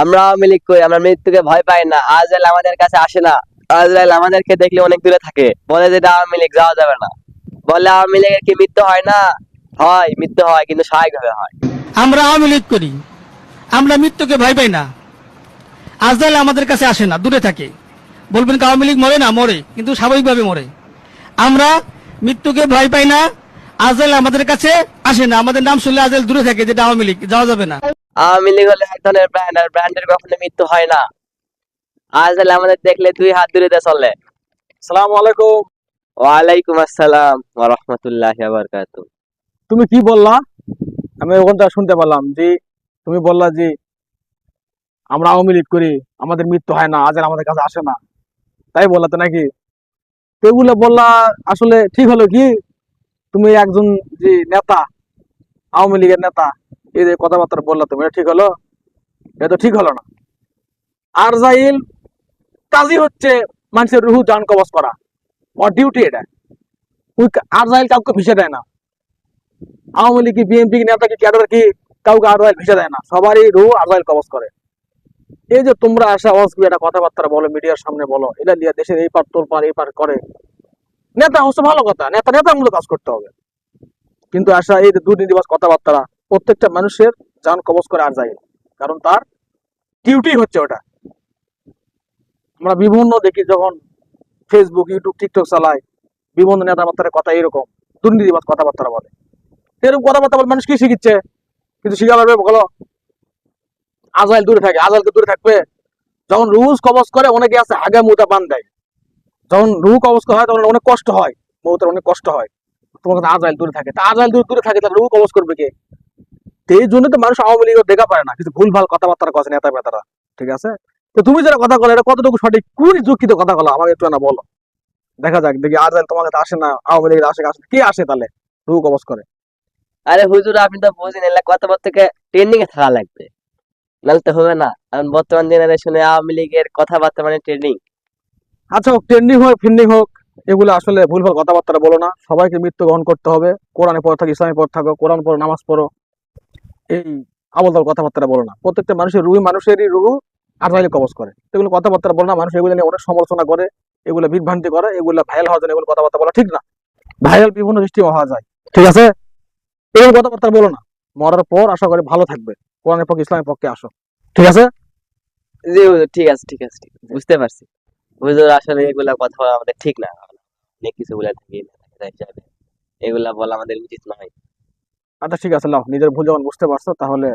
আমরা আওয়ামী লীগ করি আমরা মৃত্যুকে ভয় পাই না। আজরাইল আমাদের কাছে আসে না। আজরাইল আমাদেরকে দেখলে অনেক দূরে থাকে। বলে যে আওয়ামী লীগ যাওয়া যাবে না। বলে, আওয়ামী লীগের কি মৃত্যু হয় না? হয়, মৃত্যু হয়, কিন্তু হয়। আমরা আওয়ামী লীগ করি। আমরা মৃত্যুকে ভয় পাই না। আজরাইল আমাদের কাছে আসে না, দূরে থাকে। বলবেন আওয়ামী লীগ মরে না? মরে, কিন্তু স্বাভাবিকভাবে মরে। আমরা মৃত্যুকে ভয় পাই না। আজরাইল আমাদের কাছে আসে না। আমাদের নাম শুনলে আজরাইল দূরে থাকে যেটা আওয়ামী লীগ যাওয়া যাবে না। আওয়ামী লীগ হলে এক ধরনের ব্র্যান্ড আর ব্র্যান্ডের কখনো মৃত্যু হয় না। আজরাইল আমাদের দেখলে দুই হাত দূরে দিয়ে চলে সালাম আলাইকুম। ওয়ালাইকুম আসসালাম ওয়া রাহমাতুল্লাহি ওয়া বারাকাতুহু তুমি কি বললা? আমি ওখান থেকে শুনতে পেলাম যে তুমি বললা যে আমরা আওয়ামী লীগ করি আমাদের মৃত্যু হয় না আজ আমাদের কাছে আসে না। তাই বললা তো নাকি? তো এগুলো বললা আসলে ঠিক হলো কি? তুমি একজন যে নেতা আওয়ামী লীগের নেতা এই যে কথাবার্তা বললা তুমি ঠিক হলো? এটা তো ঠিক হলো না। আর জাইল কাজই হচ্ছে মানুষের রুহু জান কবজ করা। ওর ডিউটি এটা। ওই আর জাইল কাউকে ভিসে দেয় না। আওয়ামী লীগ বিএনপি নেতা কি, ক্যাডার কি, কাউকে আরওয়াইল ভিসা দেয় না। সবারই রু আরওয়াইল কবজ করে। এই যে তোমরা আসা অসবি একটা কথাবার্তা বলো, মিডিয়ার সামনে বলো, এটা নিয়ে দেশের এই পার তোর পার, এই পার করে। নেতা হচ্ছে ভালো কথা, নেতা নেতামূলক কাজ করতে হবে। কিন্তু আসা এই দুর্নীতিবাস কথাবার্তা প্রত্যেকটা মানুষের যান কবজ করে আর যায় কারণ তার ডিউটি হচ্ছে ওটা। আমরা বিভিন্ন দেখি যখন ফেসবুক ইউটিউব টিকটক চালাই বিভিন্ন নেতাবার্তার কথা এরকম দুর্নীতিবাদ কথাবার্তা বলে। এরকম কথাবার্তা বলে মানুষ কি শিখিচ্ছে? কিন্তু শিখা পারবে বলো? আজরাইল দূরে থাকে আজরাইলকে দূরে থাকবে। যখন রুজ কবজ করে, অনেকে আছে হাগা মুতা বান দেয়। যখন রু কবজ করা হয়, তখন অনেক কষ্ট হয়। মৌতের অনেক কষ্ট হয়। তোমার কাছে আজরাইল দূরে থাকে। তা আজরাইল দূরে দূরে থাকে, তাহলে রু কবজ করবে কে? তো এই জন্য তো মানুষ আওয়ামী লীগ দেখা পারে না। কিছু ভুল ভালো কথাবার্তা কথা নেতা বেতারা ঠিক আছে? তো তুমি যারা কথা বলো এটা কতটুকু সঠিক? কোন যুক্তিত কথা বলো? আমাকে একটু না বলো। দেখা যাক দেখি আজরাইল তোমার কাছে আসে না আওয়ামী লীগের আসে আসে কে আসে তাহলে? রু কবজ করে। আরে হুজুর আপনি তো বুঝেন এলা কথাবার থেকে ট্রেন্ডিং এ থাকা লাগবে। নাহলে তো হবে না। কারণ বর্তমান জেনারেশনে আওয়ামী লীগের কথাবার্তা মানে ট্রেন্ডিং আচ্ছা হোক ট্রেন্ডিং হোক ফিন্ডিং হোক এগুলো আসলে ভুলভাল কথাবার্তা বলো না। সবাইকে মৃত্যু গ্রহণ করতে হবে। কোরআনে পড়ে থাকো ইসলামে পড়ে থাকো কোরআন পড়ো নামাজ পড়ো। এই আবলতাল কথাবার্তা বলো না। প্রত্যেকটা মানুষের রুহী মানুষেরই রুহু আজরাইলে কবজ করে। এগুলো কথাবার্তা বলো না, মানুষ এগুলো নিয়ে অনেক সমালোচনা করে, এগুলো বিভ্রান্তি করে, এগুলো ভাইরাল হওয়ার জন্য এগুলো কথাবার্তা বলা ঠিক না। ভাইরাল বিভিন্ন সৃষ্টি হওয়া যায়। ঠিক আছে? এগুলো কথাবার্তা বলো না। মরার পর আশা করি ভালো থাকবে। কোরআনের পক্ষে, ইসলামের পক্ষে আসো। ঠিক আছে? জি ঠিক আছে ঠিক আছে বুঝতে পারছি। হুজুর, আসলে এগুলা কথা বলা আমাদের ঠিক না। কিছু বলে থাকি, এগুলা বলা আমাদের উচিত নয়। আচ্ছা ঠিক আছে, নাও, নিজের ভুল যখন বুঝতে পারছ, তাহলে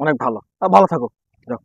অনেক ভালো। ভালো থাকো, যাও।